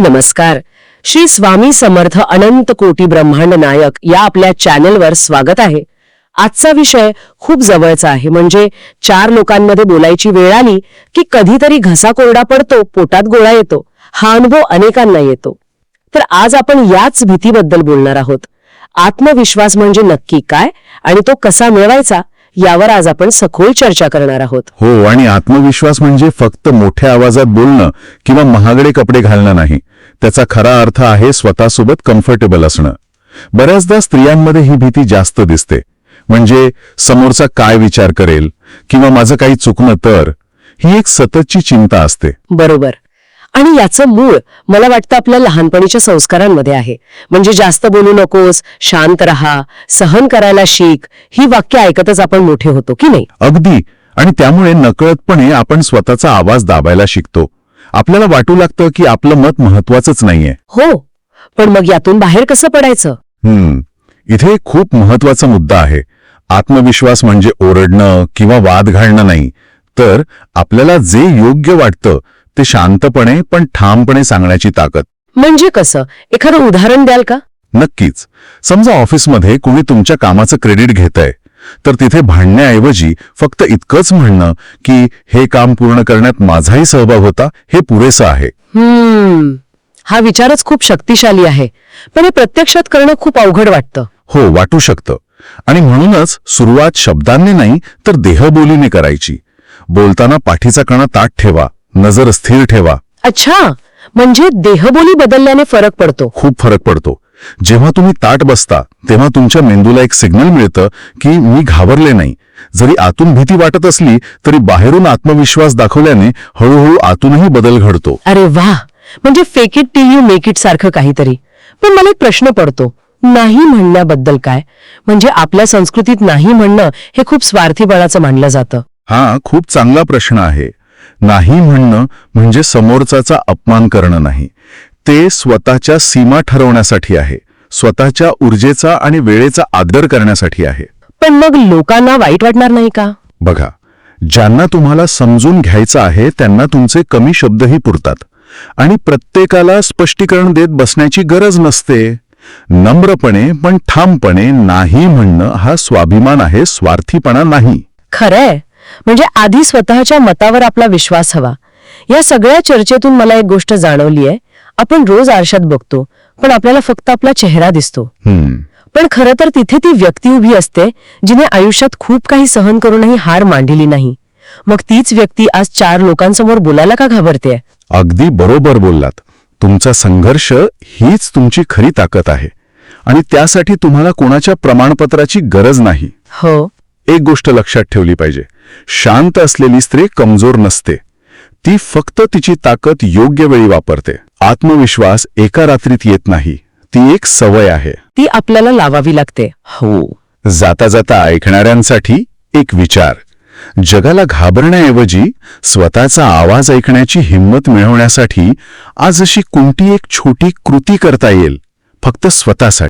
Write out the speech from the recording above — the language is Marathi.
नमस्कार. श्री स्वामी समर्थ अनंत कोटी ब्रह्मांड नायक या आपल्या चॅनलवर स्वागत आहे. आजचा विषय खूप जवळचा आहे म्हणजे चार लोकांमध्ये बोलायची वेळ आली की कधीतरी घसा कोरडा पडतो पोटात गोळा येतो हा अनुभव अनेकांना येतो. तर आज आपण याच भीतीबद्दल बोलणार आहोत. आत्मविश्वास म्हणजे नक्की काय आणि तो कसा मिळवायचा यावर आज आपण सखोल चर्चा करणार आहोत. हो आणि आत्मविश्वास म्हणजे फक्त मोठ्या आवाजात बोलणं किंवा महागडे कपडे घालणं नाही. त्याचा खरा अर्थ आहे स्वतःसोबत कम्फर्टेबल असणं. बऱ्याचदा स्त्रियांमध्ये ही भीती जास्त दिसते. म्हणजे समोरचा काय विचार करेल किंवा माझं काही चुकणं तर ही एक सततची चिंता असते. बरोबर. आणि याचं मूळ मला वाटतं आपल्या लहानपणीच्या संस्कारांमध्ये आहे. म्हणजे जास्त बोलू नकोस शांत रहा सहन करायला शिक ही वाक्य ऐकतच आपण मोठे होतो की नाही? अगदी. आणि त्यामुळे नकळतपणे आपण स्वतःचा आवाज दाबायला शिकतो. आपल्याला वाटू लागतं की आपलं मत महत्वाचंच नाहीये. हो पण मग यातून बाहेर कसं पडायचं? हम्म इथे खूप महत्त्वाचा मुद्दा आहे. आत्मविश्वास म्हणजे ओरडणं किंवा वाद घालणं नाही. तर आपल्याला जे योग्य वाटतं ते शांतपणे पण ठामपणे सांगण्याची ताकद. म्हणजे कसं? एखादं उदाहरण द्याल का? नक्कीच. समजा ऑफिसमध्ये कोणी तुमच्या कामाचं क्रेडिट घेतंय. तर तिथे भांडण्याऐवजी फक्त इतकंच म्हणणं की हे काम पूर्ण करण्यात माझाही सहभाग होता हे पुरेसं आहे. हा विचारच खूप शक्तिशाली आहे. पण हे प्रत्यक्षात करणं खूप अवघड वाटतं. हो वाटू शकतं. आणि म्हणूनच सुरुवात शब्दांनी नाही तर देहबोलीने करायची. बोलताना पाठीचा कणा ताट ठेवा नजर स्थिर ठेवा. अच्छा. म्हणजे देहबोली बदलल्याने फरक पडतो. खूप फरक पडतो. जेव्हा तुम्ही ताट बसता तेव्हा तुमच्या मेंदूला एक सिग्नल मिळतं की मी घाबरले नाही. जरी आतून भीती वाटत असली तरी बाहेरून आत्मविश्वास दाखवल्याने हळूहळू आतूनही बदल घडतो. अरे वा म्हणजे fake it till you make it सारखं काहीतरी. पण मला एक प्रश्न पडतो. नाही म्हणण्याबद्दल काय? म्हणजे आपल्या संस्कृतीत नाही म्हणणं हे खूप स्वार्थीपणाचं मानलं जातं. हा खूप चांगला प्रश्न आहे. नाही म्हणणं म्हणजे समोरचाचा अपमान करणं नाही. ते स्वतःच्या सीमा ठरवण्यासाठी आहे स्वतःच्या ऊर्जेचा आणि वेळेचा आदर करण्यासाठी आहे. पण मग लोकांना वाईट वाटणार नाही का? बघा ज्यांना तुम्हाला समजून घ्यायचं आहे त्यांना तुमचे कमी शब्दही पुरतात. आणि प्रत्येकाला स्पष्टीकरण देत बसण्याची गरज नसते. नम्रपणे पण ठामपणे नाही म्हणणं हा स्वाभिमान आहे स्वार्थीपणा नाही. खरंय. म्हणजे आधी स्वतःच्या मतावर आपला विश्वास हवा. या सगळ्या चर्चेतून मला एक गोष्ट जाणवली आहे आपण रोज आरशात बघतो पण आपल्याला फक्त आपला चेहरा दिसतो. पण खरं तर तिथे ती व्यक्ती उभी असते जिने आयुष्यात खूप काही सहन करूनही हार मांडली नाही. मग तीच व्यक्ती आज चार लोकांसमोर बोलायला का घाबरते अगदी बरोबर बोललात. तुमचा संघर्ष हीच तुमची खरी ताकद आहे. आणि त्यासाठी तुम्हाला कोणाच्या प्रमाणपत्राची गरज नाही. हो. एक गोष्ट लक्षात ठेवली पाहिजे. शांत असलेली स्त्री कमजोर नसते. ती फक्त तिची ताकद योग्य वेळी वापरते. आत्मविश्वास एका रात्रीत येत नाही. ती एक सवय आहे. ती आपल्याला लावावी लागते. हो. जाता जाता ऐकणाऱ्यांसाठी एक विचार. जगाला घाबरण्याऐवजी स्वतःचा आवाज ऐकण्याची हिंमत मिळवण्यासाठी आज अशी कोणती एक छोटी कृती करता येईल? फक्त स्वतःसाठी.